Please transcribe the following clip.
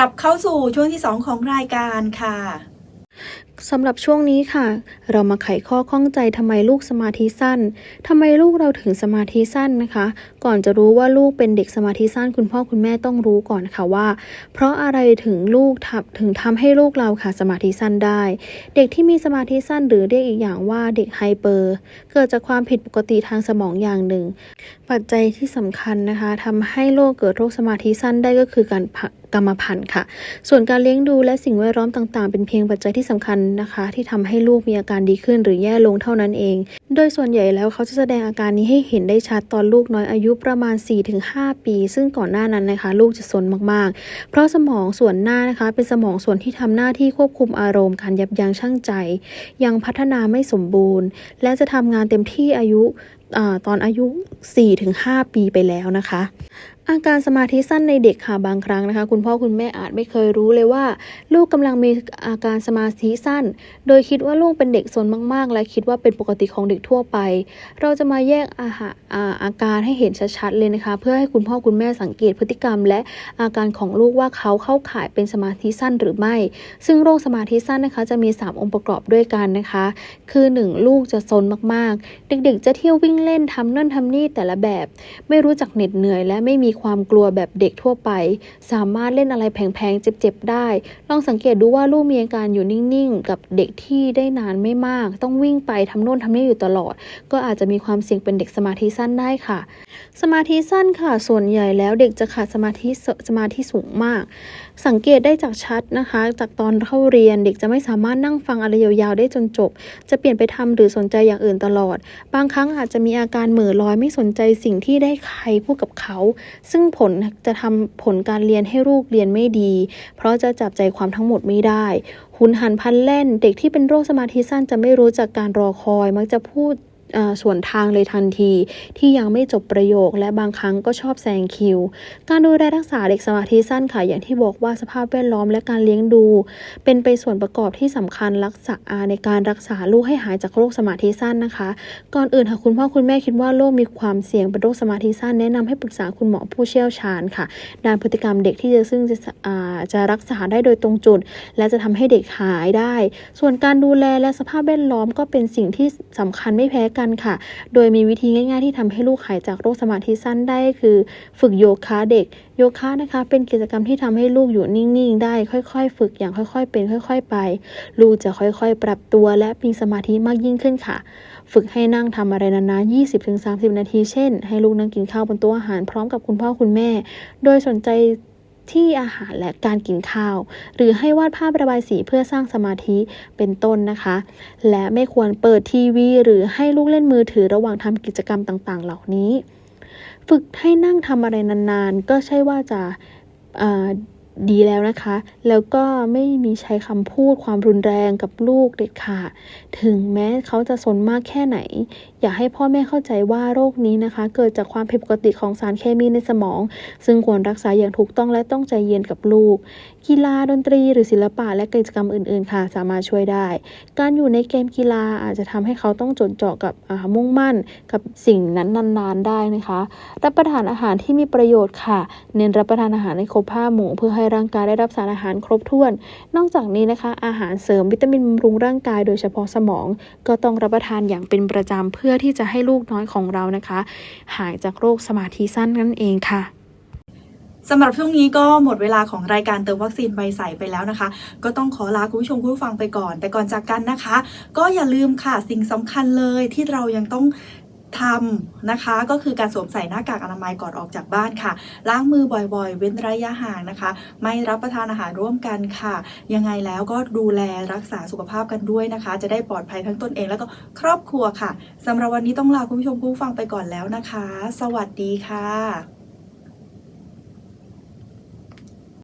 กลับเข้าสู่ช่วงที่ 2 ของรายการค่ะ สำหรับช่วงนี้ค่ะ เรามาไขข้อข้องใจทำไมลูกสมาธิสั้นทำไมลูกเราถึงสมาธิสั้นนะคะ ก่อนจะรู้ว่าลูกเป็นเด็กสมาธิสั้น คุณพ่อคุณแม่ต้องรู้ก่อนค่ะว่า เพราะอะไรถึงลูกถึงทำให้ลูกเราค่ะสมาธิสั้นได้ เด็กที่มีสมาธิสั้นหรือเรียกอีกอย่างว่าเด็กไฮเปอร์เกิดจากความผิดปกติทางสมองอย่างหนึ่ง ปัจจัยที่สำคัญนะคะทำให้โรคเกิดโรคสมาธิสั้นได้ก็คือการกรรมพันธุ์ค่ะ ส่วนการเลี้ยงดูและสิ่งแวดล้อมต่างๆ เป็นเพียงปัจจัยที่สำคัญนะคะ ที่ทำให้ลูกมีอาการดีขึ้นหรือแย่ลงเท่านั้นเอง โดยส่วนใหญ่แล้วเขาจะแสดงอาการนี้ให้เห็นได้ชัดตอนลูกน้อยอายุประมาณ 4-5 ปี ซึ่งก่อนหน้านั้นนะคะ ลูกจะซนมากๆ เพราะสมองส่วนหน้านะคะ เป็นสมองส่วนที่ทำหน้าที่ควบคุมอารมณ์การยับยั้งชั่งใจ ยังพัฒนาไม่สมบูรณ์ และจะทำงานเต็มที่อายุอตอนอายุ 4-5 ปีไปแล้วนะคะ อาการสมาธิสั้นในเด็กค่ะบางครั้งนะคะ คุณพ่อคุณแม่อาจไม่เคยรู้เลยว่า ลูกกำลังมีอาการสมาธิสั้น โดยคิดว่าลูกเป็นเด็กซนมากๆ และคิดว่าเป็นปกติของเด็กทั่วไป เราจะมาแยกอาหาอาอาการให้เห็นชัดๆเลยนะคะ เพื่อให้คุณพ่อคุณแม่สังเกตพฤติกรรม และอาการของลูกว่าเขาเข้าข่ายเป็นสมาธิสั้นหรือไม่ ซึ่งโรคสมาธิสั้นนะคะจะมี 3 องค์ประกอบด้วยกันนะคะ คือ 1 ลูกจะซนมากๆ เด็กๆ จะเที่ยววิ่งเล่นทำนั่นทำนี่แต่ละแบบ ไม่รู้จักเหน็ดเหนื่อยและไม่มีความกลัวแบบเด็กทั่วไป สามารถเล่นอะไรแพงๆเจ็บๆได้ ลองสังเกตดูว่าลูกมีอาการอยู่นิ่งๆ กับเด็กที่ได้นานไม่มาก ต้องวิ่งไปทำโน่นทำนี่อยู่ตลอด ก็อาจจะมีความเสี่ยงเป็นเด็กสมาธิสั้นได้ค่ะ สมาธิสั้นค่ะ ส่วนใหญ่แล้วเด็กจะขาดสมาธิสสมาธิสูงมาก สังเกตได้จากชัดนะคะ จากตอนเข้าเรียนเด็กจะไม่สามารถนั่งฟังอะไรยาวๆได้จนจบ จะเปลี่ยนไปทำหรือสนใจอย่างอื่นตลอด บางครั้งอาจจะมีอาการเหม่อลอยไม่สนใจสิ่งที่ได้ใครพูดกับเขา ซึ่งผลจะทำผลการเรียนให้ลูกเรียนไม่ดี เพราะจะจับใจความทั้งหมดไม่ได้หุนหันพันแล่น เด็กที่เป็นโรคสมาธิสั้นจะไม่รู้จักการรอคอย มักจะพูด ส่วนทางเลยทันที ที่ยังไม่จบประโยคและบางครั้งก็ชอบแซงคิว การดูแลรักษาเด็กสมาธิสั้นค่ะอย่างที่บอกว่าสภาพแวดล้อมและการเลี้ยงดู เป็นไปส่วนประกอบที่สำคัญรักษาในการรักษาลูกให้หายจากโรคสมาธิสั้นนะคะ ก่อนอื่นหากคุณพ่อคุณแม่คิดว่าโรคมีความเสี่ยงเป็นโรคสมาธิสั้นแนะนำให้ปรึกษาคุณหมอผู้เชี่ยวชาญค่ะด้านพฤติกรรมเด็กที่จะซึ่งจะจะรักษาได้โดยตรงจุด และจะทำให้เด็กหายได้ ส่วนการดูแลและสภาพแวดล้อมก็เป็นสิ่งที่สำคัญไม่แพ้กันค่ะ โดยมีวิธีง่าย ๆ ที่ทำให้ลูกหายจากโรคสมาธิสั้นได้คือ ฝึกโยคะเด็ก โยคะนะคะ เป็นกิจกรรมที่ทำให้ลูกอยู่นิ่งๆ ได้ ค่อย ๆ ฝึกอย่างค่อย ๆ เป็นค่อย ๆ ไป ลูกจะค่อยๆ ปรับตัวและมีสมาธิมากยิ่งขึ้นค่ะ ฝึกให้นั่งทำอะไรนานๆ 20-30 นาที เช่น ให้ลูกนั่งกินข้าวบนโต๊ะอาหารพร้อมกับคุณพ่อคุณแม่ โดยสนใจ ที่อาหารและการกินข้าว หรือให้วาดภาพระบายสีเพื่อสร้างสมาธิเป็นต้นนะคะ และไม่ควรเปิดทีวี หรือให้ลูกเล่นมือถือระหว่างทำกิจกรรมต่างๆ เหล่านี้ ฝึกให้นั่งทำอะไรนานๆ ก็ใช่ว่าจะดีแล้วนะคะ แล้วก็ไม่มีใช้คำพูดความรุนแรงกับลูกเด็ดขาด ถึงแม้เขาจะสนมากแค่ไหนอยากให้พ่อแม่เข้าใจว่าโรคนี้นะคะ เกิดจากความผิดปกติของสารเคมีในสมอง ซึ่งควรรักษาอย่างถูกต้องและต้องใจเย็นกับลูก กีฬาดนตรีหรือศิลปะและกิจกรรมอื่น ๆ ค่ะ สามารถช่วยได้ การอยู่ในเกมกีฬาอาจจะทำให้เขาต้องจดจ่อกับมุ่งมั่นกับสิ่งนั้นนาน ๆ ได้นะคะ รับประทานอาหารที่มีประโยชน์ค่ะ เน้นรับประทานอาหารในครบห้าหมู่เพื่อให้ร่างกายได้รับสารอาหารครบถ้วน นอกจากนี้นะคะ อาหารเสริมวิตามินบำรุงร่างกายโดยเฉพาะสมอง ก็ต้องรับประทานอย่างเป็นประจำเพื่อื่อที่จะให้ลูกน้อยของเรานะคะ หายจากโรคสมาธิสั้นนั่นเองค่ะสำหรับช่วงนี้ก็หมดเวลาของรายการเติมวัคซีนใบใสไปแล้วนะคะ ก็ต้องขอลาคุณผู้ชมคุณผู้ฟังไปก่อน แต่ก่อนจากกันนะคะ ก็อย่าลืมค่ะสิ่งสำคัญเลยที่เรายังต้อง ทำนะคะ ก็คือการสวมใส่หน้ากากอนามัยก่อนออกจากบ้านค่ะ ล้างมือบ่อยๆ เว้นระยะห่างนะคะ ไม่รับประทานอาหารร่วมกันค่ะ ยังไงแล้วก็ดูแลรักษาสุขภาพกันด้วยนะคะ จะได้ปลอดภัยทั้งตนเองแล้วก็ครอบครัวค่ะสำหรับวันนี้ต้องลาคุณผู้ชมผู้ฟังไปก่อนแล้วนะคะ สวัสดีค่ะ